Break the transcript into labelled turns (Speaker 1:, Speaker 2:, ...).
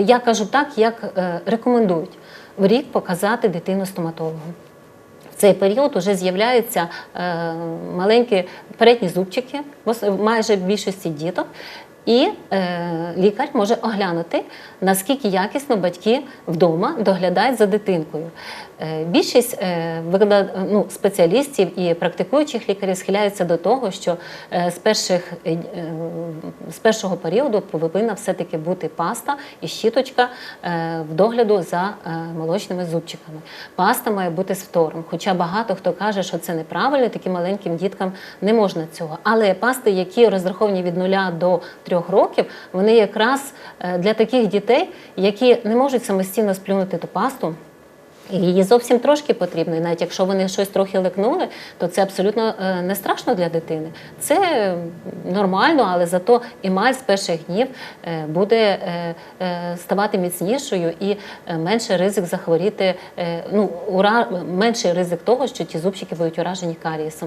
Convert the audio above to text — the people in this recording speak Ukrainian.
Speaker 1: я кажу так, як е, рекомендують в рік показати дитину стоматологу. Цей період вже з'являються е, маленькі передні зубчики, майже в більшості діток. І е, лікар може оглянути, наскільки якісно батьки вдома доглядають за дитинкою. Е, більшість е, виклад- ну, спеціалістів і практикуючих лікарів схиляються до того, що е, з, перших, е, з першого періоду повинна все-таки бути паста і щіточка е, в догляду за е, молочними зубчиками. Паста має бути з фтором. Хоча багато хто каже, що це неправильно, таким маленьким діткам не можна цього. Але пасти, які розраховані від 0 до 3 років, вони якраз е, для таких дітей, які не можуть самостійно сплюнути ту пасту. Її зовсім трошки потрібно. І навіть якщо вони щось трохи лекнули, то це абсолютно е, не страшно для дитини. Це нормально, але зато емаль з перших днів е, буде е, ставати міцнішою і менше ризик захворіти, ну, ура, менший ризик того, що ті зубчики будуть уражені карієсом.